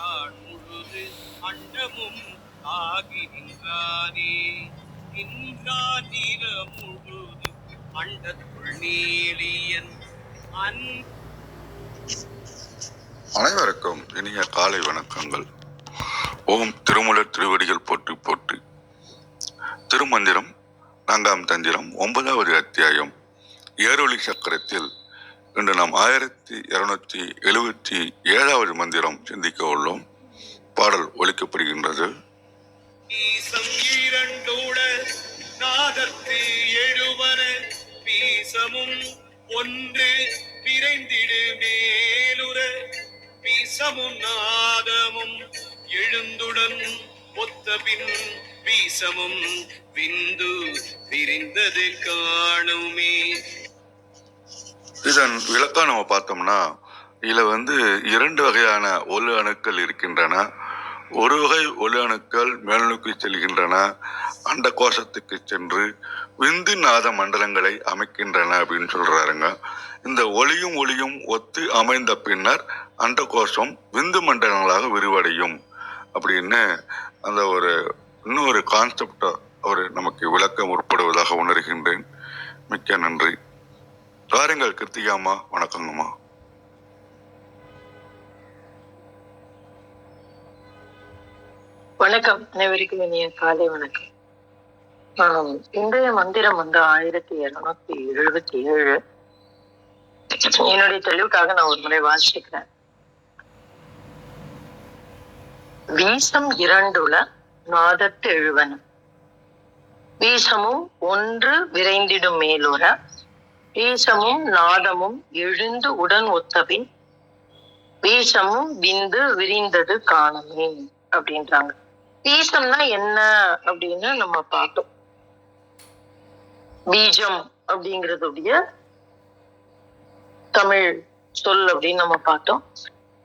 காண்பொழுது அண்டமும் ஆகி நின்றானே நின்றானிர முழுது அண்டத்துள் நீலியன் அன் அனைவருக்கும் இனிய காலை வணக்கங்கள். ஓம் திருமுலர் திருவடிகள் போற்றி போற்றி. திருமந்திரம் நான்காம் தந்திரம் ஒன்பதாவது அத்தியாயம். ஏரொளி சக்கரத்தில் இன்று நாம் ஆயிரத்தி இருநூத்தி எழுபத்தி ஏழாவது மந்திரம் சிந்திக்க உள்ளோம். பாடல் ஒழிக்கப்படுகின்றது ஒன்று விரைந்திடு மேலுற. பீசமும் நாதமும் எழுந்துடன் ஒத்த பின். பீசமும் விந்து விரிந்தது காணுமே. இதன் விளக்கம் நம்ம பார்த்தோம்னா இதில் வந்து இரண்டு வகையான ஒலு அணுக்கள் இருக்கின்றன. ஒரு வகை ஒலு அணுக்கள் மேல்நோக்கி செல்கின்றன அண்ட கோஷத்துக்கு சென்று விந்து நாத மண்டலங்களை அமைக்கின்றன அப்படின்னு சொல்றாருங்க. இந்த ஒளியும் ஒளியும் ஒத்து அமைந்த பின்னர் அண்ட கோஷம் விந்து மண்டலங்களாக விரிவடையும் அப்படின்னு அந்த ஒரு இன்னொரு கான்செப்டை அவர் நமக்கு விளக்கம் உட்படுவதாக உணர்கின்றேன். மிக்க நன்றி. வாருங்கள் கிருத்திகாம்மா வணக்கங்கம்மா வணக்கம். அனைவருக்கும் இனிய காலை வணக்கம். இன்றைய மந்திரம் வந்து ஆயிரத்தி இருநூத்தி எழுபத்தி ஏழு. என்னுடைய தெளிவுக்காக நான் ஒரு முறை வாசிக்கிறேன். வீசம் இரண்டுல நாதத்து எழுவன வீசமும் ஒன்று விரைந்திடும் மேலுற. வீசமும் நாதமும் எழுந்து உடன் ஒத்தபின் வீசமும் விந்து விரிந்தது காணமே அப்படின்றாங்க. வீசம்னா என்ன அப்படின்னு நம்ம பார்த்தோம். பீஜம் அப்படிங்கறதுடைய தமிழ் சொல் அப்படின்னு நம்ம பார்த்தோம்.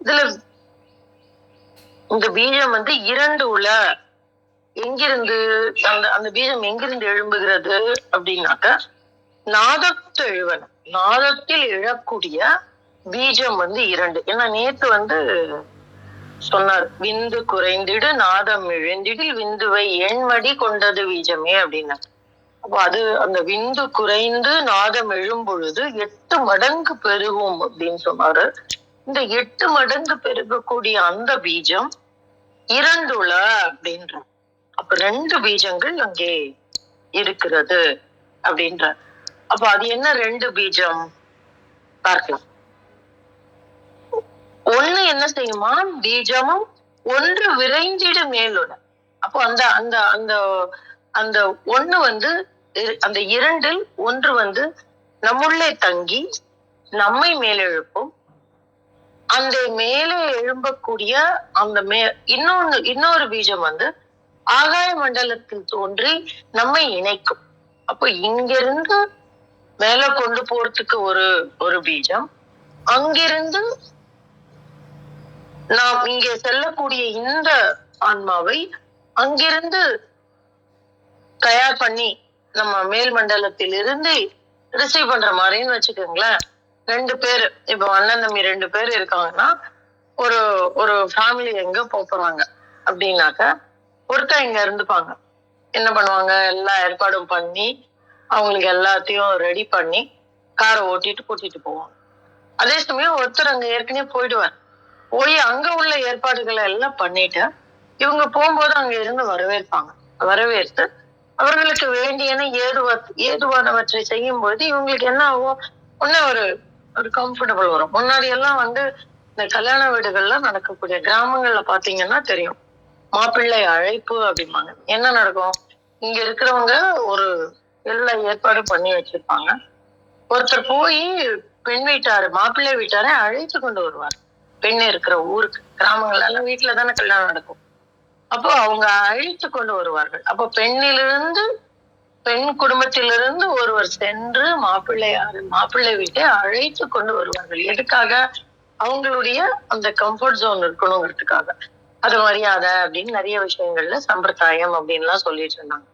இதுல இந்த பீஜம் வந்து இரண்டு உல எங்கிருந்து அந்த அந்த பீஜம் எங்கிருந்து எழும்புகிறது அப்படின்னாக்க நாதத்தெழுவன் நாதத்தில் எழக்கூடிய பீஜம் வந்து இரண்டு. ஏன்னா நேத்து வந்து சொன்னார் விந்து குறைந்திடு நாதம் இழந்திடில் விந்துவை எண்மடி கொண்டது பீஜமே அப்படின்னா. அப்போ அது அந்த விந்து குறைந்து நாதம் எழும் பொழுது எட்டு மடங்கு பெருகும் அப்படின்னு சொன்னாரு. இந்த எட்டு மடங்கு பெருகக்கூடிய அந்த பீஜம் இரண்டுல அப்படின்ற அப்ப ரெண்டு பீஜங்கள் அங்கே இருக்கிறது அப்படின்ற அப்ப அது என்ன ரெண்டு பீஜம்? பார்க்கலாம். ஒண்ணு என்ன செய்யுமா? பீஜமும் ஒன்று விரைந்திடு மேலோட அப்போ அந்த அந்த அந்த அந்த ஒண்ணு வந்து அந்த இரண்டில் ஒன்று வந்து நம்முள்ளே தங்கி நம்மை மேலெழுப்பும் அந்த மேலே எழும்பக்கூடிய அந்த மே இன்னொன்னு இன்னொரு பீஜம் வந்து ஆகாய மண்டலத்தில் தோன்றி நம்மை இணைக்கும். அப்போ இங்கிருந்து மேல கொண்டு போறதுக்கு ஒரு ஒரு பீஜம். அங்கிருந்து நாம் இங்கே செல்லக்கூடிய இந்த ஆன்மாவை அங்கிருந்து தயார் பண்ணி நம்ம மேல் மண்டலத்தில் இருந்து ரிசீவ் பண்ற மாதிரின்னு வச்சுக்கோங்களேன். ரெண்டு பேர் இப்போ அண்ணன் தம்பி ரெண்டு பேர் இருக்காங்கன்னா ஒரு ஒரு ஃபேமிலி எங்க போறாங்க அப்படின்னாக்க ஒருத்தர் இங்க இருந்துப்பாங்க. என்ன பண்ணுவாங்க? எல்லா ஏற்பாடும் பண்ணி அவங்களுக்கு எல்லாத்தையும் ரெடி பண்ணி காரை ஓட்டிட்டு கூட்டிட்டு போவாங்க அதே சமயம் ஒருத்தர் அங்க ஏற்கனவே போயிடுவார். போய் அங்க உள்ள ஏற்பாடுகளை எல்லாம் பண்ணிட்டு இவங்க போகும்போது அங்க இருந்து வரவேற்பாங்க. வரவேற்று அவர்களுக்கு வேண்டியன ஏதுவா ஏதுவானவற்றை செய்யும் பொழுது இவங்களுக்கு என்ன ஆகும் ஒண்ணு ஒரு ஒரு கம்ஃபர்டபுள் வரும். முன்னாடி எல்லாம் வந்து இந்த கல்யாண வீடுகள்ல நடக்கக்கூடிய கிராமங்கள்ல பாத்தீங்கன்னா தெரியும். மாப்பிள்ளை அழைப்பு அப்படிம்பாங்க. என்ன நடக்கும்? இங்க இருக்கிறவங்க ஒரு எல்லா ஏற்பாடும் பண்ணி வச்சிருப்பாங்க. ஒருத்தர் போய் பெண் வீட்டாரு மாப்பிள்ளை வீட்டாரை அழைத்து கொண்டு வருவார். பெண் இருக்கிற ஊருக்கு கிராமங்கள்ல வீட்டுல தானே கல்யாணம் நடக்கும். அப்போ அவங்க அழைத்து கொண்டு வருவார்கள். அப்போ பெண்ணிலிருந்து பெண் குடும்பத்திலிருந்து ஒருவர் சென்று மாப்பிள்ளையாரு மாப்பிள்ளை வீட்டை அழைத்து கொண்டு வருவார்கள். எதுக்காக? அவங்களுடைய அந்த கம்ஃபர்ட் ஜோன் இருக்கணுங்கிறதுக்காக. அது மரியாதை அப்படின்னு நிறைய விஷயங்கள்ல சம்பிரதாயம் அப்படின்லாம் சொல்லிட்டு இருந்தாங்க.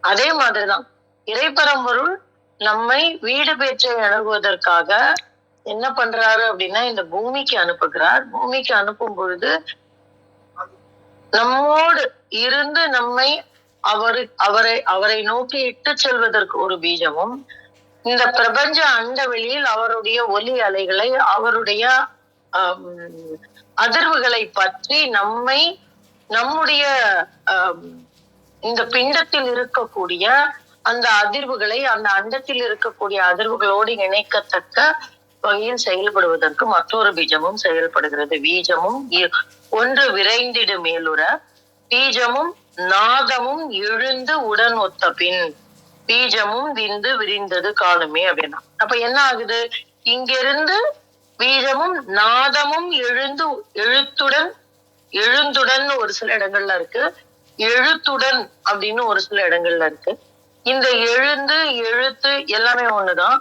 அதே மாதிரிதான். இறைபரம்பொருள் நம்மை வீடு பேற்றை அணுகுவதற்காக என்ன பண்றாரு அப்படின்னா இந்த பூமிக்கு அனுப்புகிறார். பூமிக்கு அனுப்பும் பொழுது நம்மோடு இருந்து நம்மை அவரு அவரை அவரை நோக்கி இட்டு செல்வதற்கு ஒரு பீஜமும் இந்த பிரபஞ்ச அண்டவெளியில் அவருடைய ஒலி அலைகளை அவருடைய அதிர்வுகளை பற்றி நம்மை நம்முடைய இந்த பிண்டத்தில் இருக்கக்கூடிய அந்த அதிர்வுகளை அந்த அண்டத்தில் இருக்கக்கூடிய அதிர்வுகளோடு இணைக்கத்தக்க வகையில் செயல்படுவதற்கு மற்றொரு பீஜமும் செயல்படுகிறது. பீஜமும் ஒன்று விரைந்திடு மேலுற பீஜமும் நாதமும் எழுந்து உடன் ஒத்த பின் பீஜமும் விந்து விரிந்தது காலமே அப்படின்னா. அப்ப என்ன ஆகுது? இங்கிருந்து பீஜமும் நாதமும் எழுந்து எழுத்துடன் எழுந்துடன் ஒரு சில இடங்கள்ல இருக்கு. எழுத்துடன் அப்படின்னு ஒரு சில இடங்கள்ல இருக்கு. இந்த எழுந்து எழுத்து எல்லாமே ஒண்ணுதான்.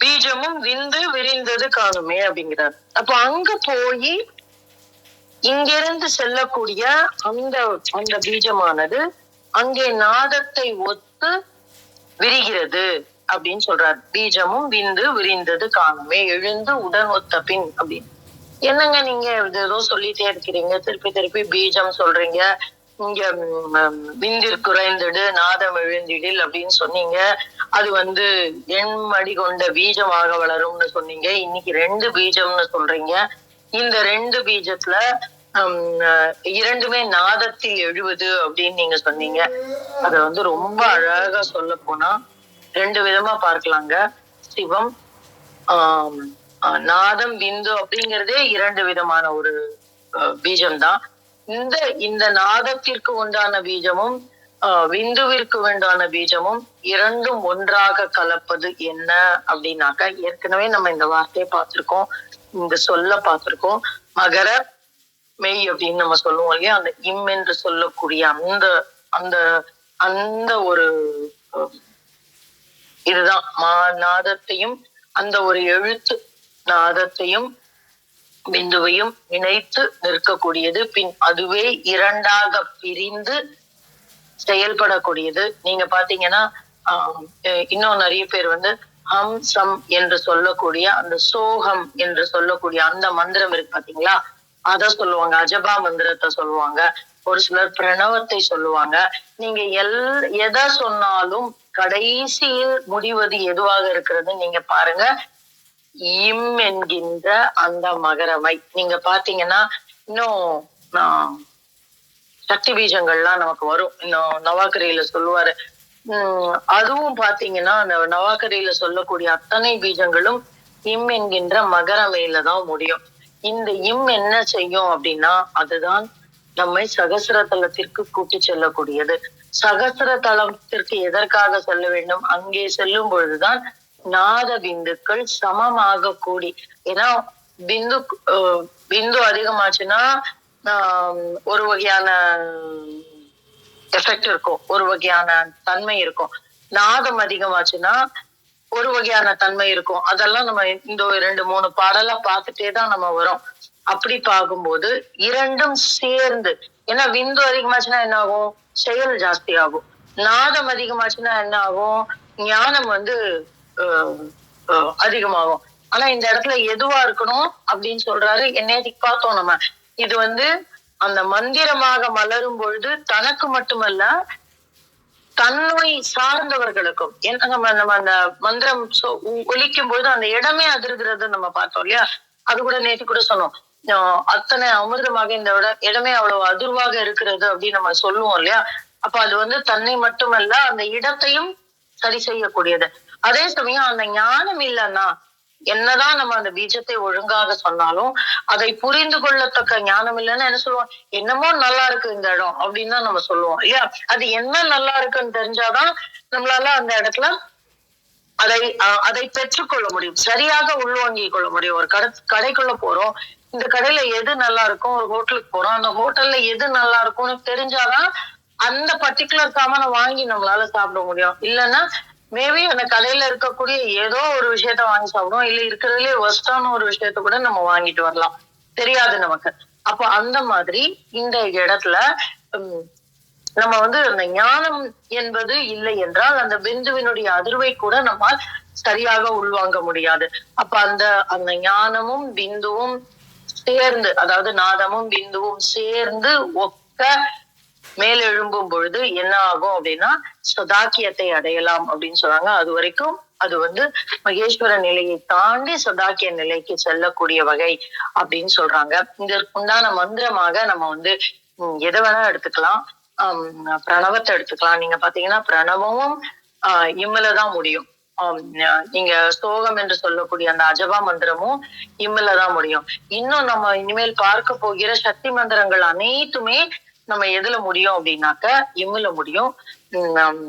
பீஜமும் விந்து விரிந்தது காணுமே அப்படிங்கிறார். அப்ப அங்க போய் இங்கிருந்து செல்லக்கூடிய அந்த அந்த பீஜமானது அங்கே நாதத்தை ஒத்து விரிகிறது அப்படின்னு சொல்றார். பீஜமும் விந்து விரிந்தது காணுமே எழுந்து உடன் ஒத்த பின் அப்படின்னு. என்னங்க நீங்க இது ஏதோ சொல்லிட்டே இருக்கிறீங்க திருப்பி திருப்பி பீஜம் சொல்றீங்க இங்க ம், விந்தில் குறைந்திடு நாதம் எழுந்திடில் அப்படின்னு சொன்னீங்க. அது வந்து எண்மடி கொண்ட பீஜமாக வளரும்னு சொன்னீங்க. இன்னைக்கு ரெண்டு பீஜம்னு சொல்றீங்க. இந்த ரெண்டு பீஜத்துல ஹம், இரண்டுமே நாதத்தில் எழுவது அப்படின்னு நீங்க சொன்னீங்க. அத வந்து ரொம்ப அழகா சொல்ல போனா ரெண்டு விதமா பார்க்கலாங்க. சிவம் ஆஹ், நாதம் பிந்து அப்படிங்கிறதே இரண்டு விதமான ஒரு பீஜம் தான் இந்த இந்த நாதத்திற்கு உண்டான பீஜமும் ஆஹ், விந்துவிற்கு உண்டான பீஜமும் இரண்டும் ஒன்றாக கலப்பது என்ன அப்படின்னாக்கா ஏற்கனவே நம்ம இந்த வார்த்தையை பார்த்திருக்கோம் இந்த சொல்ல பார்த்திருக்கோம். மகர மெய் அப்படின்னு நம்ம சொல்லுவோம் இல்லையா? அந்த இம் என்று சொல்லக்கூடிய அந்த அந்த அந்த ஒரு இதுதான். மா நாதத்தையும் அந்த ஒரு எழுத்து நாதத்தையும் பிந்துவையும் இணைத்து நிற்கக்கூடியது. பின் அதுவே இரண்டாக பிரிந்து செயல்படக்கூடியது. நீங்க பாத்தீங்கன்னா இன்னும் நிறைய பேர் வந்து ஹம் சம் என்று சொல்லக்கூடிய அந்த சோகம் என்று சொல்லக்கூடிய அந்த மந்திரம் இருக்கு பாத்தீங்களா? அத சொல்லுவாங்க. அஜபா மந்திரத்தை சொல்லுவாங்க. ஒரு சிலர் பிரணவத்தை சொல்லுவாங்க. நீங்க எல் எதை சொன்னாலும் கடைசியில் முடிவது எதுவாக இருக்கிறது நீங்க பாருங்க. இம் என்கின்ற அந்த மகரமை. நீங்க பாத்தீங்கன்னா இன்னும் ஆஹ், சக்தி பீஜங்கள்லாம் நமக்கு வரும். இன்னும் நவாக்கரையில சொல்லுவாரு. உம் அதுவும் பாத்தீங்கன்னா அந்த நவாக்கரையில சொல்லக்கூடிய அத்தனை பீஜங்களும் இம் என்கின்ற மகரமையில தான் முடியும். இந்த இம் என்ன செய்யும் அப்படின்னா அதுதான் நம்மை சகசர தலத்திற்கு கூட்டி செல்லக்கூடியது. சகசர தலத்திற்கு எதற்காக செல்ல வேண்டும்? அங்கே செல்லும் பொழுதுதான் நாத பிந்துக்கள் சமமாக கூடி. ஏன்னா பிந்து பிந்து அதிகமாச்சுன்னா ஆஹ், ஒரு வகையான எஃபெக்ட் இருக்கும். ஒரு வகையான தன்மை இருக்கும். நாதம் அதிகமாச்சுன்னா ஒரு வகையான தன்மை இருக்கும். அதெல்லாம் நம்ம இந்த ரெண்டு மூணு பாடலா பார்த்துட்டே தான் நம்ம வரோம். அப்படி பார்க்கும்போது இரண்டும் சேர்ந்து ஏன்னா விந்து அதிகமாச்சுன்னா என்ன ஆகும்? செயல் ஜாஸ்தி ஆகும். நாதம் அதிகமாச்சுன்னா என்ன ஆகும்? ஞானம் வந்து அதிகமாகும். ஆனா இந்த இடத்துல எதுவா இருக்கணும் அப்படின்னு சொல்றாரு என்னைக்கு பார்த்தோம் நம்ம இது வந்து அந்த மந்திரமாக மலரும் பொழுது தனக்கு மட்டுமல்ல தன்னை சார்ந்தவர்களுக்கும் ஏன்னா நம்ம நம்ம அந்த மந்திரம் ஒழிக்கும் ஒலிக்கும் பொழுது அந்த இடமே அதிர்கிறது நம்ம பார்த்தோம் இல்லையா? அது கூட நேற்று கூட சொன்னோம். அத்தனை அமிர்தமாக இந்த இடமே அவ்வளவு அதிர்வாக இருக்கிறது அப்படின்னு நம்ம சொல்லுவோம் இல்லையா? அப்ப அது வந்து தன்னை மட்டுமல்ல அந்த இடத்தையும் சரி செய்யக்கூடியது. அதே சமயம் அந்த ஞானம் இல்லைன்னா என்னதான் நம்ம அந்த பீஜத்தை ஒழுங்காக சொன்னாலும் அதை புரிந்து கொள்ளத்தக்க ஞானம் இல்லைன்னா என்ன சொல்லுவோம்? என்னமோ நல்லா இருக்கு இந்த இடம் அப்படின்னு தான் நம்ம சொல்லுவோம். இல்லையா அது என்ன நல்லா இருக்குன்னு தெரிஞ்சாதான் நம்மளால அந்த இடத்துல அதை அதை பெற்றுக்கொள்ள முடியும். சரியாக உள்வாங்கிக் கொள்ள முடியும். ஒரு கடை கடைக்குள்ள போறோம். இந்த கடையில எது நல்லா இருக்கும்? ஒரு ஹோட்டலுக்கு போறோம். அந்த ஹோட்டல்ல எது நல்லா இருக்கும்னு தெரிஞ்சாதான் அந்த பர்டிகுலர் சாமான வாங்கி நம்மளால சாப்பிட முடியும். இல்லைன்னா மேபி அந்த கடையில இருக்கக்கூடிய ஏதோ ஒரு விஷயத்த வாங்கி சாப்பிடுவோம். இல்ல இருக்கிறதுலே ஒஸ்டான ஒரு விஷயத்த கூட நம்ம வாங்கிட்டு வரலாம். தெரியாது நமக்கு. அப்ப அந்த மாதிரி இந்த இடத்துல உம், நம்ம வந்து அந்த ஞானம் என்பது இல்லை என்றால் அந்த பிந்துவினுடைய அதிர்வை கூட நம்மால் சரியாக உள்வாங்க முடியாது. அப்ப அந்த அந்த ஞானமும் பிந்துவும் சேர்ந்து அதாவது நாதமும் பிந்துவும் சேர்ந்து ஒக்க மேலெழும்பும் பொழுது என்ன ஆகும் அப்படின்னா சதாக்கியத்தை அடையலாம் அப்படின்னு சொல்றாங்க அது வரைக்கும் அது வந்து மகேஸ்வர நிலையை தாண்டி சதாக்கிய நிலைக்கு செல்லக்கூடிய வகை அப்படின்னு சொல்றாங்க. இதற்குண்டான மந்திரமாக நம்ம வந்து எதை வேணா எடுத்துக்கலாம். பிரணவத்தை எடுத்துக்கலாம். நீங்க பாத்தீங்கன்னா பிரணவமும் ஆஹ் இம்முல தான் முடியும். நீங்க சோகம் என்று சொல்லக்கூடிய அந்த அஜபா மந்திரமும் இம்முல தான் முடியும். இன்னும் நம்ம இனிமேல் பார்க்க போகிற சக்தி மந்திரங்கள் அனைத்துமே நம்ம எதுல முடியும் அப்படின்னாக்க இம்முல முடியும். உம்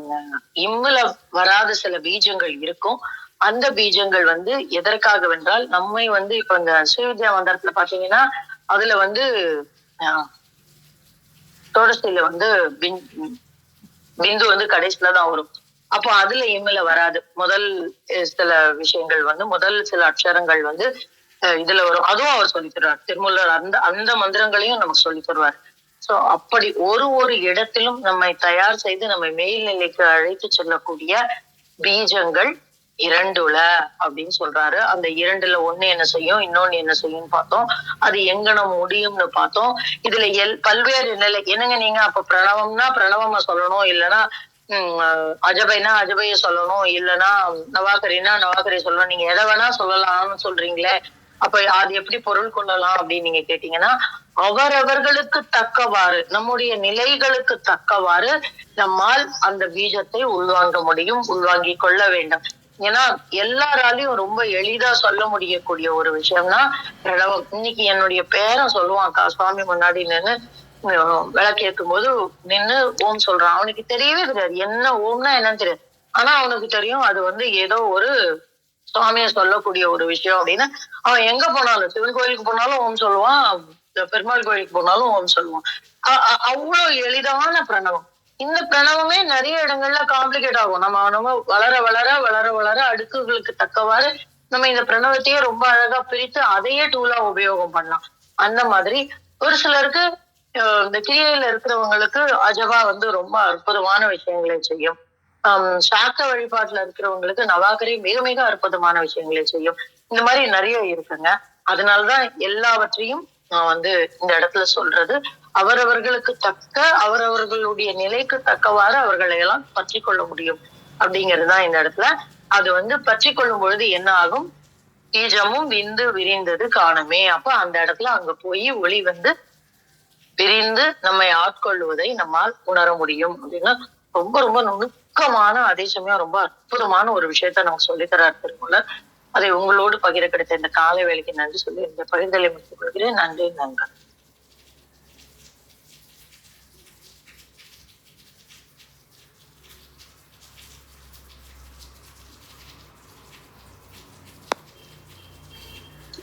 இம்முல வராத சில பீஜங்கள் இருக்கும். அந்த பீஜங்கள் வந்து எதற்காக வென்றால் நம்மை வந்து இப்ப இந்த ஸ்ரீவித்யா மந்திரத்துல பாத்தீங்கன்னா அதுல வந்து ஆஹ், வந்து பிந்து வந்து கடைசியில தான் வரும். அப்போ அதுல இம்முல வராது. முதல் சில விஷயங்கள் வந்து முதல் சில அக்ஷரங்கள் வந்து இதுல வரும். அதுவும் அவர் சொல்லி தருவார். திருமூலர் அந்த அந்த மந்திரங்களையும் நமக்கு சொல்லி தருவார். சோ அப்படி ஒரு ஒரு இடத்திலும் நம்மை தயார் செய்து நம்மை மேல்நிலைக்கு அழைத்து செல்லக்கூடிய பீஜங்கள் இரண்டுல அப்படின்னு சொல்றாரு. அந்த இரண்டுல ஒண்ணு என்ன செய்யும் இன்னொன்னு என்ன செய்யும்னு பார்த்தோம். அது எங்கன முடியும்னு பார்த்தோம். இதுல எல் பல்வேறு நிலை என்னங்க நீங்க அப்ப பிரணவம்னா பிரணவமா சொல்லணும் இல்லைன்னா உம் அஜபைனா அஜபைய சொல்லணும் இல்லைன்னா நவாக்கரினா நவாக்கரி சொல்லணும். நீங்க எதை வேணா சொல்லலாம்னு சொல்றீங்களே அப்ப அது எப்படி பொருள் கொள்ளலாம் அப்படின்னு நீங்க கேட்டீங்கன்னா அவரவர்களுக்கு தக்கவாறு நம்முடைய நிலைகளுக்கு தக்கவாறு நம்மால் அந்த பீஜத்தை உள்வாங்க முடியும் உள்வாங்கி கொள்ள வேண்டும். ஏன்னா எல்லாராலையும் ரொம்ப எளிதா சொல்ல முடியக்கூடிய ஒரு விஷயம்னா பிரணவம். இன்னைக்கு என்னுடைய பேரன் சொல்லுவான் அக்கா சுவாமி முன்னாடி நின்னு அஹ் போது நின்னு ஓம் சொல்றான். அவனுக்கு தெரியவே தெரியாது. என்ன ஓம்னா என்னன்னு தெரியாது. ஆனா அவனுக்கு தெரியும் அது வந்து ஏதோ ஒரு சுவாமியை சொல்லக்கூடிய ஒரு விஷயம் அப்படின்னு. அவன் எங்க போனாலும் சிவன் கோயிலுக்கு போனாலும் ஓம் சொல்லுவான் பெருமாள் கோயிலுக்கு போனாலும் ஓம் சொல்லுவான். அவ்வளவு எளிதான பிரணவம். இந்த பிரணவமே நிறைய இடங்கள்ல காம்ப்ளிகேட் ஆகும். நம்ம நம்ம வளர வளர வளர வளர அடுக்குகளுக்கு தக்கவாறு நம்ம இந்த பிரணவத்தையே ரொம்ப அழகா பிரித்து அதையே டூலா உபயோகம் பண்ணலாம். அந்த மாதிரி ஒரு சிலருக்கு இந்த கிரியையில இருக்கிறவங்களுக்கு அஜபா வந்து ரொம்ப அற்புதமான விஷயங்களை செய்யும். சாக்த வழிபாட்டுல இருக்கிறவங்களுக்கு நவாகரி மிக மிக அற்புதமான விஷயங்களை செய்யும். இந்த மாதிரி நிறைய இருக்குங்க. அதனாலதான் எல்லாவற்றையும் நான் வந்து இந்த இடத்துல சொல்றது. அவரவர்களுக்கு தக்க அவரவர்களுடைய நிலைக்கு தக்கவாறு அவர்களை எல்லாம் பற்றி கொள்ள முடியும் அப்படிங்கிறது தான் இந்த இடத்துல. அது வந்து பற்றி கொள்ளும் பொழுது என்ன ஆகும்? பீஜமும் விந்து விரிந்தது காணுமே. அப்ப அந்த இடத்துல அங்க போய் ஒளி வந்து விரிந்து நம்மை ஆட்கொள்வதை நம்மால் உணர முடியும். அப்படின்னா ரொம்ப ரொம்ப நுணுக்கமான அதே சமயம் ரொம்ப அற்புதமான ஒரு விஷயத்த நமக்கு சொல்லித்தரார் திருமூலர் அதை உங்களோடு பகிர கிடைத்த இந்த காலை வேலைக்கு நன்றி சொல்லி இந்த பகிர்ந்தலை முடித்துக் கொள்கிறேன். நன்றி நன்றி.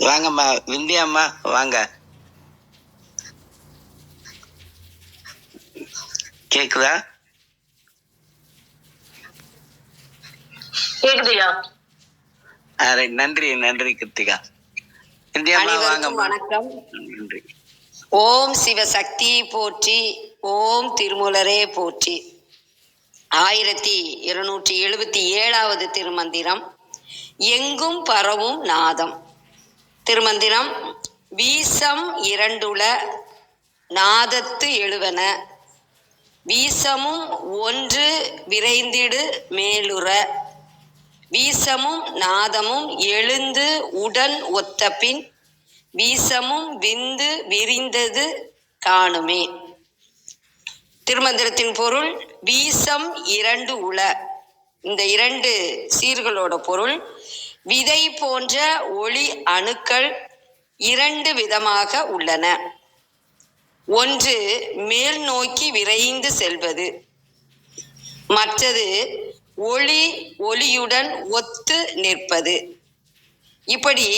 வாங்கம்மா விந்தியாம்மா வாங்க. கேக்குதா? ரைட். நன்றி நன்றி கிருத்திகா. வணக்கம். நன்றி. ஓம் சிவசக்தி போற்றி ஓம் திருமூலரே போற்றி. ஆயிரத்தி இருநூற்றி எழுபத்தி ஏழாவது திருமந்திரம் எங்கும் பரவும் நாதம். திருமந்திரம் வீசம் இரண்டுல நாதத்து எழுவன. வீசமும் ஒன்று விரைந்திடு மேலுற. வீசமும் நாதமும் எழுந்து உடன் ஒத்தபின் வீசமும் விந்து விரிந்தது காணுமே. திருமந்திரத்தின் பொருள் வீசம் இரண்டு உள. இந்த இரண்டு சீர்களோட பொருள் விதை போன்ற ஒளி அணுக்கள் இரண்டு விதமாக உள்ளன. ஒன்று மேல் நோக்கி விரைந்து செல்வது. மற்றது ஒளி ஒளியுடன் ஒத்து நிற்பது. இப்படி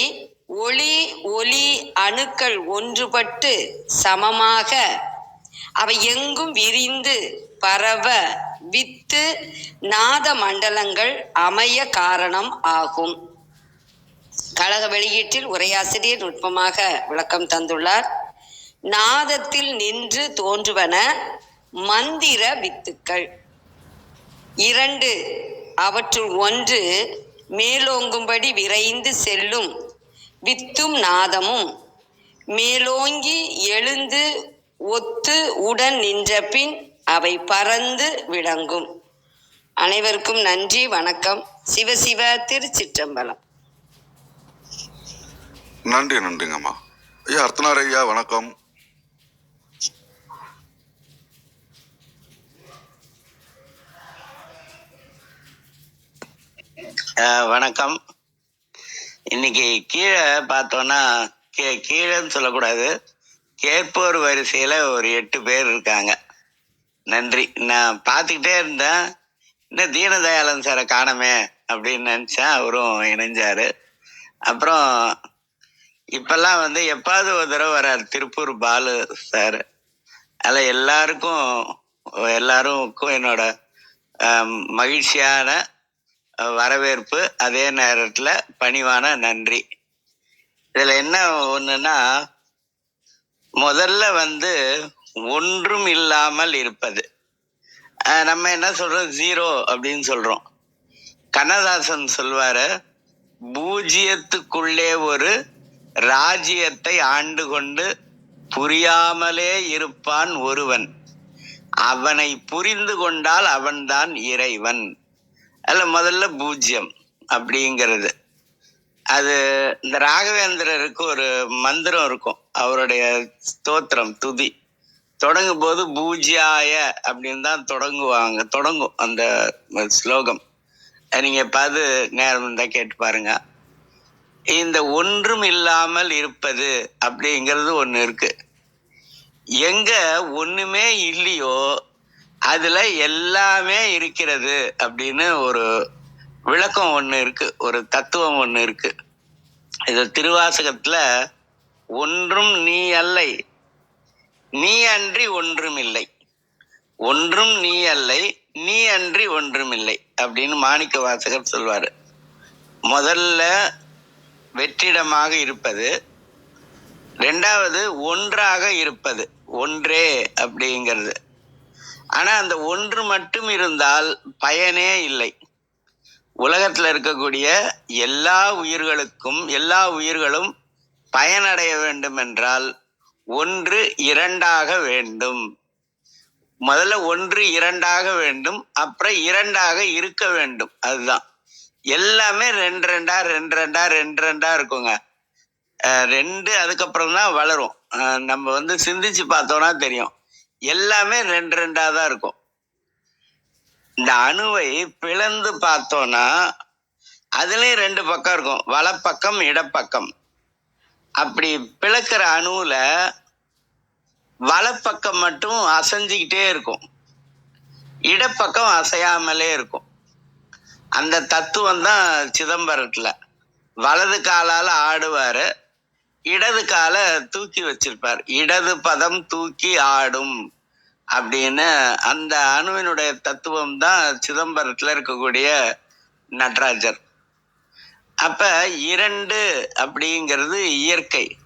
ஒளி ஒளி அணுக்கள் ஒன்றுபட்டு சமமாக அவை எங்கும் விரிந்து பரவ வித்து நாத மண்டலங்கள் அமைய காரணம் ஆகும். கழக வெளியீட்டில் உரையாசிரியர் நுட்பமாக விளக்கம் தந்துள்ளார். நாதத்தில் நின்று தோன்றுவன மந்திர வித்துக்கள். இரண்டு அவற்றுள் ஒன்று மேலோங்கும்படி விரைந்து செல்லும் வித்தும் நாதமும். மேலோங்கி எழுந்து ஒத்து உடன் நின்ற பின் அவை பறந்து விளங்கும். அனைவருக்கும் நன்றி வணக்கம். சிவசிவ திருச்சிற்றம்பலம். நன்றி நன்றிங்கம்மா. ஐயா அர்த்தனார் ஐயா வணக்கம். வணக்கம். இன்னைக்கு கீழே பார்த்தோன்னா கீ கீழேன்னு சொல்லக்கூடாது. கேட்போர் வரிசையில் ஒரு எட்டு பேர் இருக்காங்க. நன்றி. நான் பார்த்துக்கிட்டே இருந்தேன். இன்னும் தீனதயாளன் சாரை காணமே அப்படின்னு நினச்சேன். அவரும் இணைஞ்சாரு. அப்புறம் இப்பெல்லாம் வந்து எப்பாவது ஒரு தடவை வர்றார் திருப்பூர் பாலு சார். அதில் எல்லாருக்கும் எல்லாருக்கும் என்னோட மகிழ்ச்சியான வரவேற்பு அதே நேரத்தில் பணிவான நன்றி. இதில் என்ன ஒன்றுன்னா முதல்ல வந்து ஒன்றும் இல்லாமல் இருப்பது. நம்ம என்ன சொல்றோம் ஜீரோ அப்படின்னு சொல்றோம். கண்ணதாசன் சொல்வாரு பூஜ்ஜியத்துக்குள்ளே ஒரு ராஜ்யத்தை ஆண்டு கொண்டு புரியாமலே இருப்பான் ஒருவன். அவனை புரிந்து கொண்டால் அவன்தான் இறைவன். அதில் முதல்ல பூஜ்யம் அப்படிங்கிறது. அது இந்த ராகவேந்திரருக்கு ஒரு மந்திரம் இருக்கும். அவருடைய ஸ்தோத்திரம் துதி. தொடங்கும் போது பூஜ்யாய அப்படின்னு தான் தொடங்குவாங்க தொடங்கும் அந்த ஸ்லோகம். நீங்க பார்த்து நேரம் இருந்தா கேட்டு பாருங்க. இந்த ஒன்றும் இல்லாமல் இருப்பது அப்படிங்கிறது ஒன்று இருக்கு. எங்க ஒண்ணுமே இல்லையோ அதுல எல்லாமே இருக்கிறது அப்படின்னு ஒரு விளக்கம் ஒண்ணு இருக்கு ஒரு தத்துவம் ஒண்ணு இருக்கு. இது திருவாசகத்துல ஒன்றும் நீ அல்லை நீ அன்றி ஒன்றும் இல்லை. ஒன்றும் நீ அல்லை நீ அன்றி ஒன்றும் இல்லை. அப்படின்னு மாணிக்க வாசகர் சொல்வாரு. முதல்ல வெற்றிடமாக இருப்பது ரெண்டாவது ஒன்றாக இருப்பது ஒன்றே அப்படிங்கிறது. ஆனா அந்த ஒன்று மட்டும் இருந்தால் பயனே இல்லை. உலகத்துல இருக்கக்கூடிய எல்லா உயிர்களுக்கும் எல்லா உயிர்களும் பயனடைய வேண்டும் என்றால் ஒன்று இரண்டாக வேண்டும். முதல்ல ஒன்று இரண்டாக வேண்டும் அப்புறம் இரண்டாக இருக்க வேண்டும். அதுதான். எல்லாமே ரெண்டு ரெண்டா ரெண்டு ரெண்டா ரெண்டு ரெண்டா இருக்குங்க. ரெண்டு அதுக்கப்புறம் தான் வளரும் நம்ம வந்து சிந்திச்சு பார்த்தோம்னா தெரியும். எல்லாமே ரெண்டு ரெண்டா தான் இருக்கும். இந்த அணுவை பிளந்து பார்த்தோம்னா அதுலயும் ரெண்டு பக்கம் இருக்கும். வலப்பக்கம் இடப்பக்கம். அப்படி பிளக்கிற அணுவுல வலப்பக்கம் மட்டும் அசைஞ்சுக்கிட்டே இருக்கும். இடப்பக்கம் அசையாமலே இருக்கும். அந்த தத்துவம் தான் சிதம்பரத்துல. வலது காலால ஆடுவாரு இடது கால தூக்கி வச்சிருப்பார். இடது பதம் தூக்கி ஆடும். அப்படின்னு அந்த அணுவினுடைய தத்துவம் தான் சிதம்பரத்தில் இருக்கக்கூடிய நடராஜர். அப்ப இரண்டு அப்படிங்கிறது இயற்கை.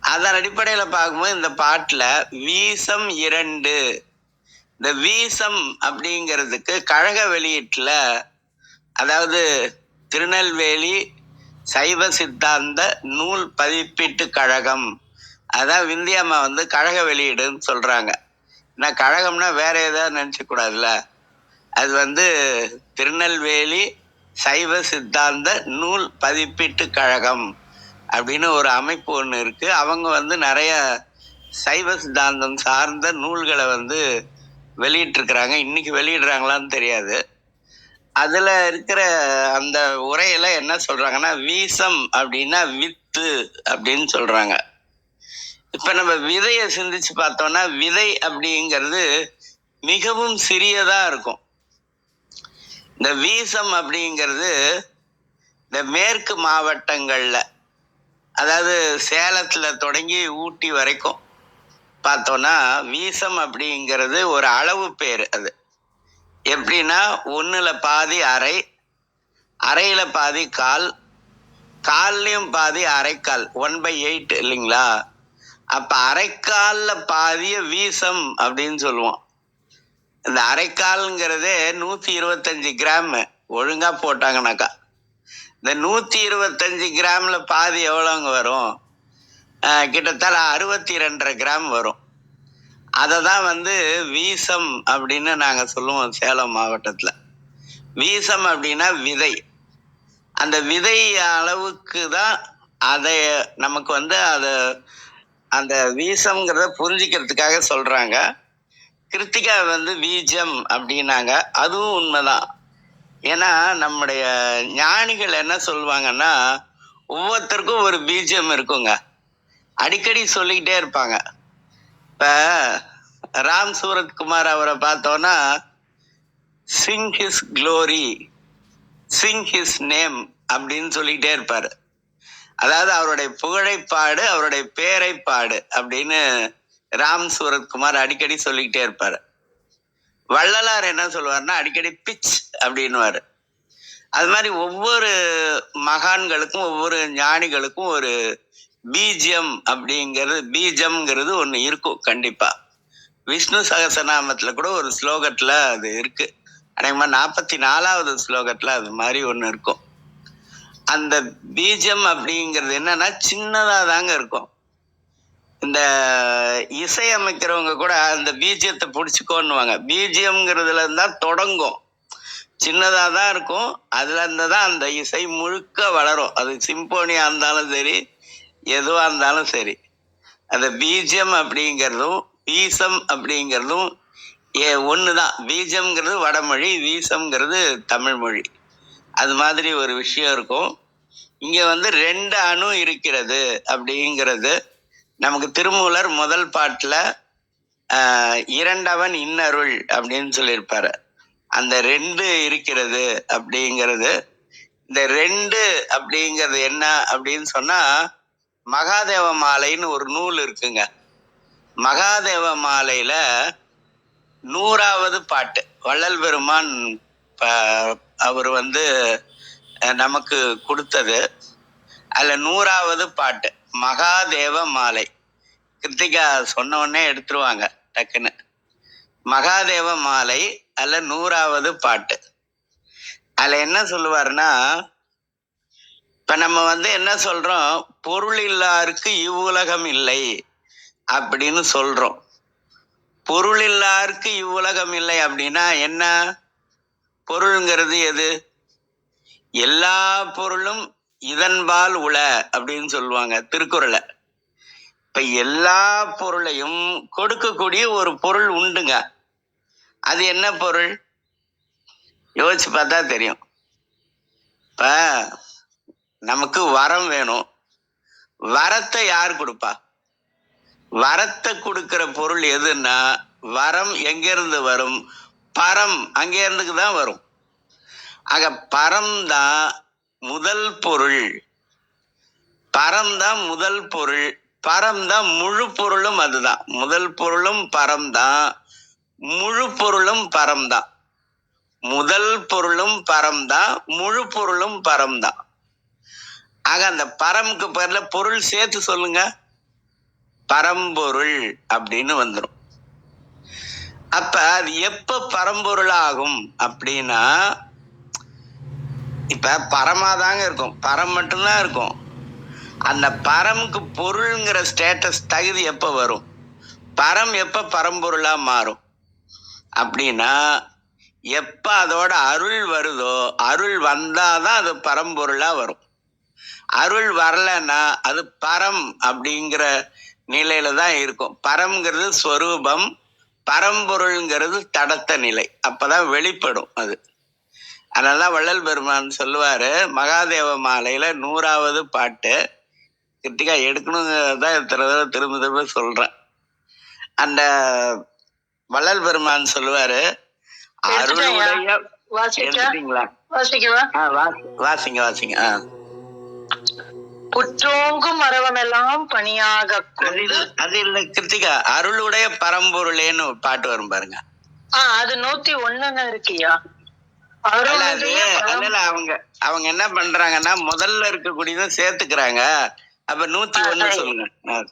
அதன் அடிப்படையில் பார்க்கும்போது இந்த பாட்டில் வீசம் இரண்டு. இந்த வீசம் அப்படிங்கிறதுக்கு கழக வெளியீட்டில் அதாவது திருநெல்வேலி சைவ சித்தாந்த நூல் பதிப்பீட்டு கழகம். அதான் விந்தியம்மா வந்து கழக வெளியீடுன்னு சொல்கிறாங்க நான் கழகம்னா வேற ஏதாவது நினச்சக்கூடாதுல்ல அது வந்து திருநெல்வேலி சைவ சித்தாந்த நூல் பதிப்பீட்டு கழகம் அப்படின்னு ஒரு அமைப்பு ஒன்று இருக்கு. அவங்க வந்து நிறைய சைவ சித்தாந்தம் சார்ந்த நூல்களை வந்து வெளியிட்டிருக்கிறாங்க. இன்னைக்கு வெளியிடுறாங்களான்னு தெரியாது. அதில் இருக்கிற அந்த உரையில என்ன சொல்றாங்கன்னா வீசம் அப்படின்னா வித்து அப்படின்னு சொல்றாங்க. இப்ப நம்ம விதையை சிந்திச்சு பார்த்தோம்னா விதை அப்படிங்கிறது மிகவும் சிறியதா இருக்கும். இந்த வீசம் அப்படிங்கிறது இந்த மேற்கு மாவட்டங்கள்ல அதாவது சேலத்துல தொடங்கி ஊட்டி வரைக்கும் பார்த்தோம்னா வீசம் அப்படிங்கிறது ஒரு அளவு பேர் அது. எப்படின்னா ஒன்றுல பாதி அரை அரையில பாதி கால் கால்லையும் பாதி அரைக்கால் ஒன் பை எயிட் இல்லைங்களா? அப்ப அரைக்கால்ல பாதிய வீசம் அப்படின்னு சொல்லுவோம். இந்த அரைக்கால்ங்கிறதே நூத்தி இருபத்தஞ்சு கிராம் ஒழுங்கா போட்டாங்கனாக்கா. இந்த நூத்தி இருபத்தஞ்சு கிராம்ல பாதி எவ்வளோங்க வரும்? கிட்டத்தட்ட அறுபத்தி ரெண்டரை கிராம் வரும். அதை தான் வந்து வீசம் அப்படின்னு நாங்கள் சொல்லுவோம் சேலம் மாவட்டத்தில். வீசம் அப்படின்னா விதை. அந்த விதை அளவுக்கு தான் அதை நமக்கு வந்து அதை அந்த வீசம்ங்கிறத புரிஞ்சிக்கிறதுக்காக சொல்றாங்க. கிருத்திகா வந்து வீஜம் அப்படின்னாங்க. அதுவும் உண்மைதான். ஏன்னா நம்முடைய ஞானிகள் என்ன சொல்லுவாங்கன்னா ஒவ்வொருத்தருக்கும் ஒரு பீஜம் இருக்குங்க. அடிக்கடி சொல்லிக்கிட்டே இருப்பாங்க. இப்ப ராம் சூரத்குமார் அவரை பார்த்தோன்னா sing his glory sing his name அப்படின்னு சொல்லிக்கிட்டே இருப்பாரு. அதாவது அவருடைய புகழை பாடு அவருடைய பேரை பாடு அப்படின்னு ராம் சூரத்குமார் அடிக்கடி சொல்லிக்கிட்டே இருப்பார். வள்ளலார் என்ன சொல்லுவார்னா அடிக்கடி பிச் அப்படின்னுவாரு. அது மாதிரி ஒவ்வொரு மகான்களுக்கும் ஒவ்வொரு ஞானிகளுக்கும் ஒரு பீஜம் அப்படிங்கிறது பீஜம்ங்கிறது ஒன்று இருக்கும் கண்டிப்பா. விஷ்ணு சகசநாமத்துல கூட ஒரு ஸ்லோகத்துல அது இருக்கு. மாதிரி நாற்பத்தி நாலாவது ஸ்லோகத்துல அது மாதிரி ஒன்று இருக்கும். அந்த பீஜம் அப்படிங்கிறது என்னன்னா சின்னதாக தாங்க இருக்கும். இந்த இசை அமைக்கிறவங்க கூட அந்த பீஜியத்தை பிடிச்சிக்கோன்னுவாங்க. பீஜியம்ங்கிறதுல இருந்தால் தொடங்கும். சின்னதாக தான் இருக்கும். அதுல இருந்து தான் அந்த இசை முழுக்க வளரும். அது சிம்போனியா இருந்தாலும் சரி எதுவாக இருந்தாலும் சரி. அந்த பீஜம் அப்படிங்கிறதும் வீசம் அப்படிங்கிறதும் ஏ ஒன்று தான் பீஜம்ங்கிறது வடமொழி வீசம்ங்கிறது தமிழ் மொழி அது மாதிரி ஒரு விஷயம் இருக்கும். இங்கே வந்து ரெண்டு அணு இருக்கிறது அப்படிங்கிறது நமக்கு திருமூலர் முதல் பாட்டில் இரண்டவன் இன்னருள் அப்படின்னு சொல்லியிருப்பார். அந்த ரெண்டு இருக்கிறது அப்படிங்கிறது இந்த ரெண்டு அப்படிங்கிறது என்ன அப்படின்னு சொன்னா மகாதேவ மாலைன்னு ஒரு நூல் இருக்குங்க. மகாதேவ மாலையில நூறாவது பாட்டு வள்ளல் பெருமான் அவர் வந்து நமக்கு கொடுத்தது. அதில் நூறாவது பாட்டு மகாதேவ மாலை. கிருத்திகா சொன்ன உடனே எடுத்துருவாங்க டக்குன்னு. மகாதேவ மாலை அதில் நூறாவது பாட்டு. அதில் என்ன சொல்லுவாருன்னா இப்போ நம்ம வந்து என்ன சொல்கிறோம் பொருள் இல்லாருக்கு இவ்வுலகம் இல்லை அப்படின்னு சொல்கிறோம் பொருள் இல்லாருக்கு இவ்வுலகம் இல்லை அப்படின்னா என்ன? பொருள்ங்கிறது எது? எல்லா பொருளும் இதன்பால் உள அப்படின்னு சொல்லுவாங்க திருக்குறளை. இப்ப எல்லா பொருளையும் கொடுக்கக்கூடிய ஒரு பொருள் உண்டுங்க. அது என்ன பொருள்? யோசிச்சு பார்த்தா தெரியும். இப்ப நமக்கு வரம் வேணும். வரத்தை யார் கொடுப்பா? வரத்தை கொடுக்கிற பொருள் எதுன்னா வரம் எங்கிருந்து வரும்? பரம் அங்கே இருந்துக்கு தான் வரும். ஆக பரம் தான் முதல் பொருள். பரம் தான் முதல் பொருள். பரம் தான் முழு பொருளும் அதுதான் முதல் பொருளும் பரம் தான் முழு பொருளும் பரம் தான் முதல் பொருளும் பரம் தான் முழு பொருளும் பரம் தான் ஆக அந்த பரமுக்கு பேர்ல பொருள் சேர்த்து சொல்லுங்க. பரம்பொருள் அப்படின்னு வந்துடும் அப்ப அது எப்ப பரம்பொருளாகும் அப்படின்னா இப்ப பரமாதாங்க இருக்கும். பரம் மட்டும்தான் இருக்கும். அந்த பரமுக்கு பொருளுங்கிற ஸ்டேட்டஸ் தகுதி எப்ப வரும்? பரம் எப்ப பரம்பொருளா மாறும்? அப்படின்னா எப்ப அதோட அருள் வருதோ அருள் வந்தாதான் அது பரம்பொருளா வரும். அருள் வரலன்னா அது பரம் அப்படிங்கிற நிலையில தான் இருக்கும். பரம்ங்கிறது ஸ்வரூபம் பரம்பொருள்ங்கிறது தடத்த நிலை. அப்பதான் வெளிப்படும் அது. அதனாலதான் வள்ளல் பெருமான் சொல்லுவாரு மகாதேவ மாலையில நூறாவது பாட்டு கிருத்திகா எடுக்கணுங்கிறதான் இத்தனை தடவை திரும்ப திரும்ப சொல்றேன். அந்த வள்ளல் பெருமான் சொல்லுவாரு அருளுடைய வாசிங்க வாசிங்க. ஆ. புற்றோங்கும் மரவமெல்லாம் பணியாக அது கொண்டு இல்ல அது இல்ல கிருத்திகா அருளுடைய பரம்பொருளேன்னு பாட்டு வரும் பாருங்க. ஆஹ் அது நூத்தி ஒண்ணுன்னு இருக்கியா? அது அவங்க அவங்க என்ன பண்றாங்கன்னா முதல்ல இருக்கக்கூடியதை சேர்த்துக்கிறாங்க. அப்ப நூத்தி ஒண்ணு. சொல்லுங்க.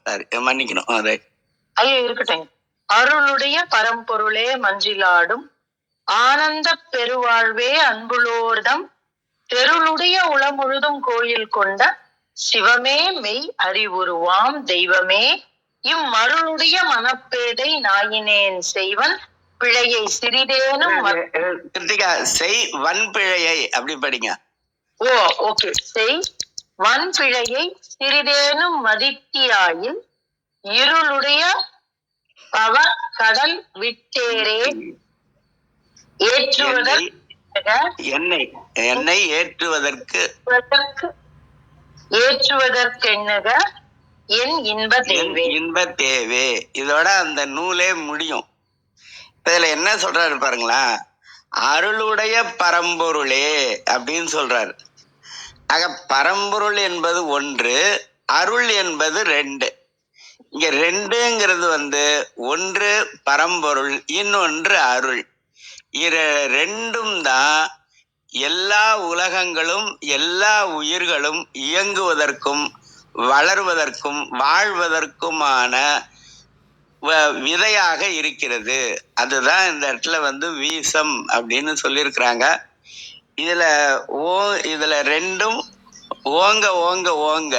சரி மன்னிக்கணும். ரைட் ஐயோ இருக்கட்டும். அருளுடைய பரம்பொருளே மஞ்சிலாடும் ஆனந்த பெருவாழ்வே அன்புளோர்தம் தெருளுடைய உளமுழுதும் கோயில் கொண்ட சிவமே மெய் அறிவுருவாம் தெய்வமே. இம்மருளுடைய மனப்பேதை நாயினேன் செய்வன். பிழையை சிறிதேனும் கிருத்திகா செய் வன்பிழையை அப்படி படிங்க. ஓ ஓகே செய் வன் பிழையை சிறிதேனும் மதித்தியாயில் இருளுடைய பவ கடல் விட்டேரே. ஏற்றுவதற்கு எண்ணெய் ஏற்றுவதற்கு ஏற்றுவதற்கு ஏற்றுவதற்கெண்ணுக என் இன்ப தேவே. இன்ப தேவே. இதோட அந்த நூலே முடியும். இதுல என்ன சொல்றாரு பாருங்களா? அருளுடைய பரம்பொருளே அப்படின்னு சொல்றாரு. ஆக பரம்பொருள் என்பது ஒன்று அருள் என்பது ரெண்டு. இங்க ரெண்டுங்கிறது வந்து ஒன்று பரம்பொருள் இன்னொன்று அருள். இரு ரெண்டும் தான் எல்லா உலகங்களும் எல்லா உயிர்களும் இயங்குவதற்கும் வளர்வதற்கும் வாழ்வதற்குமான வ- விதையாக இருக்கிறது. அதுதான் இந்த இடத்துல வந்து வீசம் அப்படின்னு சொல்லியிருக்கிறாங்க. இதுல ஓ இதுல ரெண்டும் ஓங்க ஓங்க ஓங்க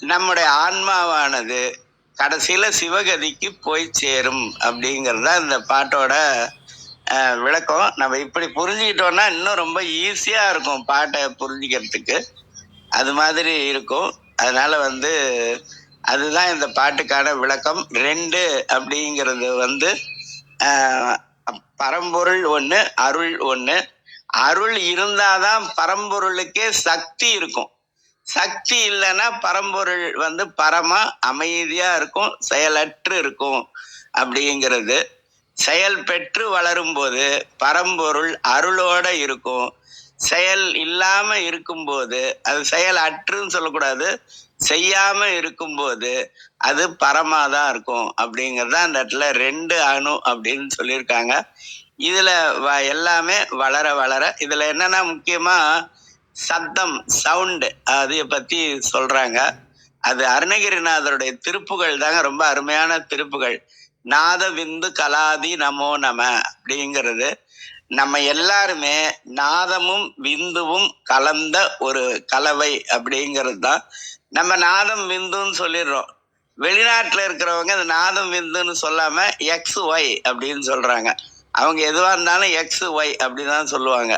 நம்முடைய ஆன்மாவானது கடைசியில சிவகதிக்கு போய் சேரும் அப்படிங்கிறது தான் இந்த பாட்டோட விளக்கம். நம்ம இப்படி புரிஞ்சுக்கிட்டோம்னா இன்னும் ரொம்ப ஈஸியாக இருக்கும் பாட்டை புரிஞ்சுக்கிறதுக்கு. அது மாதிரி இருக்கும். அதனால வந்து அதுதான் இந்த பாட்டுக்கான விளக்கம். ரெண்டு அப்படிங்கிறது வந்து பரம்பொருள் ஒன்று அருள் ஒன்று அருள் இருந்தாதான் பரம்பொருளுக்கே சக்தி இருக்கும். சக்தி இல்லைன்னா பரம்பொருள் வந்து பரமா அமைதியா இருக்கும் செயலற்று இருக்கும் அப்படிங்கிறது. செயல் பெற்று வளரும்போது பரம்பொருள் அருளோட இருக்கும். செயல் இல்லாம இருக்கும்போது அது செயல் அற்றுன்னு சொல்லக்கூடாது செய்யாம இருக்கும்போது அது பரமாதான் இருக்கும் அப்படிங்கிறது தான் அந்த இடத்துல ரெண்டு அணு அப்படின்னு சொல்லியிருக்காங்க. இதுல வ- எல்லாமே வளர வளர இதுல என்னன்னா முக்கியமா சத்தம் சவுண்டு அதை பத்தி சொல்றாங்க. அது அருணகிரிநாதருடைய திருப்புகள் தாங்க ரொம்ப அருமையான திருப்புகள் நாத விந்து கலாதி நமோ நம அப்படிங்கிறது நம்ம எல்லாருமே நாதமும் விந்துவும் கலந்த ஒரு கலவை அப்படிங்கிறது தான். நம்ம நாதம் விந்துன்னு சொல்லிடுறோம். வெளிநாட்டில் இருக்கிறவங்க இந்த நாதம் விந்துன்னு சொல்லாம எக்ஸ் ஒய் அப்படின்னு சொல்றாங்க. அவங்க எதுவாக இருந்தாலும் எக்ஸ் ஒய் அப்படிதான் சொல்லுவாங்க.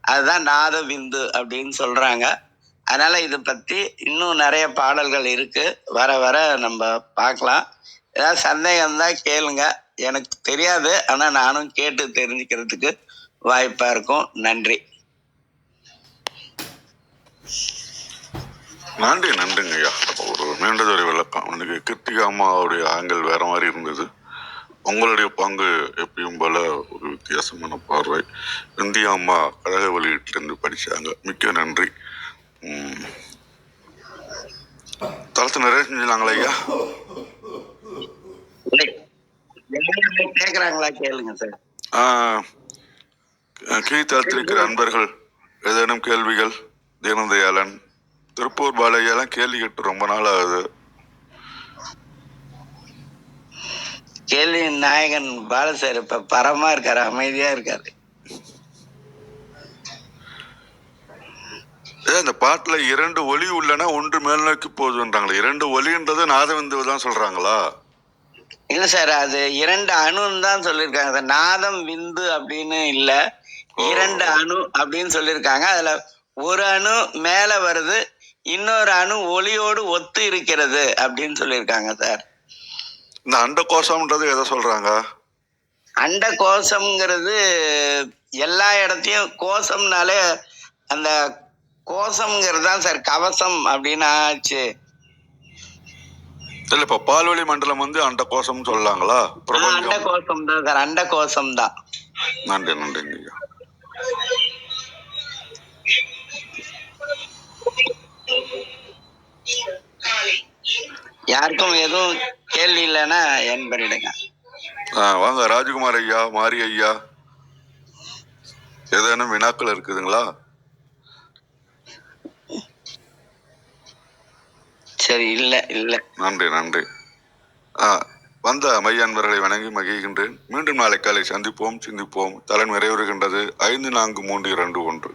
அதுதான் நாத விந்து அப்படின்னு சொல்றாங்க. அதனால இது பத்தி இன்னும் நிறைய பாடல்கள் இருக்கு. வர வர நம்ம பார்க்கலாம். ஏதாவது சந்தேகம் தான் கேளுங்க. எனக்கு தெரியாது. ஆனால் நானும் கேட்டு தெரிஞ்சுக்கிறதுக்கு வாய்ப்பாக இருக்கும். நன்றி. நன்றி நன்றிங்க ஐயா. ஒரு நீண்டதொரு விளக்கம். எனக்கு கிருத்திகா அம்மாவுடைய ஆங்கிள் வேற மாதிரி இருந்தது. உங்களுடைய பங்கு எப்பயும் போல ஒரு வித்தியாசமான பார்வை. இந்தியா அம்மா கழக வெளியீட்டிலிருந்து படித்தாங்க மிக்க நன்றி. தளத்து நிறைய செஞ்சாங்களா ஐயா? கேக்குறாங்களா? கேளுங்க சார் இருக்கிற அன்பர்கள் ஏதேனும் கேள்விகள்? தீனதயாளன் திருப்பூர் பாலையெல்லாம் கேள்வி கேட்டு ரொம்ப நாள் ஆகுது. கேள்வி நாயகன் பாலசார் இப்ப பரமா இருக்காரு அமைதியா இருக்காரு. இந்த பாட்டுல இரண்டு ஒலி உள்ளன ஒன்று மேல் நோக்கி போகுதுன்றாங்களே. இரண்டு ஒலின்றது நாதவிந்துவை தான் சொல்றாங்களா? இல்ல சார் அது இரண்டு அணுன்னு தான் சொல்லியிருக்காங்க. சார் நாதம் விந்து அப்படின்னு இல்ல. இரண்டு அணு அப்படின்னு சொல்லியிருக்காங்க. அதுல ஒரு அணு மேல வருது இன்னொரு அணு ஒளியோடு ஒத்து இருக்கிறது அப்படின்னு சொல்லியிருக்காங்க சார். இந்த அண்ட கோஷம்ன்றது எதை சொல்றாங்க? அண்ட கோஷம்ங்கிறது எல்லா இடத்தையும் கோஷம்னாலே அந்த கோஷம்ங்கிறது தான் சார் கவசம் அப்படின்னு ஆச்சு. இல்ல இப்ப பால்வழி மண்டலம் வந்து அண்ட கோஷம் சொல்லலாங்களா அண்ட கோஷம் தான் சார் அண்ட கோஷம் தான் நன்றி. நன்றிங்க ஐயா யாருக்கும் எதுவும் கேள்வி இல்லைன்னா என் பண்ணிடுங்க வாங்க ராஜகுமார் ஐயா மாரி ஐயா. ஏதேனும் வினாக்கள் இருக்குதுங்களா? சரி இல்ல இல்ல. நன்றி நன்றி. ஆ, வந்த மையான்பர்களை வணங்கி மகிழ்கின்றேன். மீண்டும் நாளை காலை சந்திப்போம் சிந்திப்போம். தலை நிறைவுறுகின்றது. ஐந்து நான்கு மூன்று இரண்டு ஒன்று.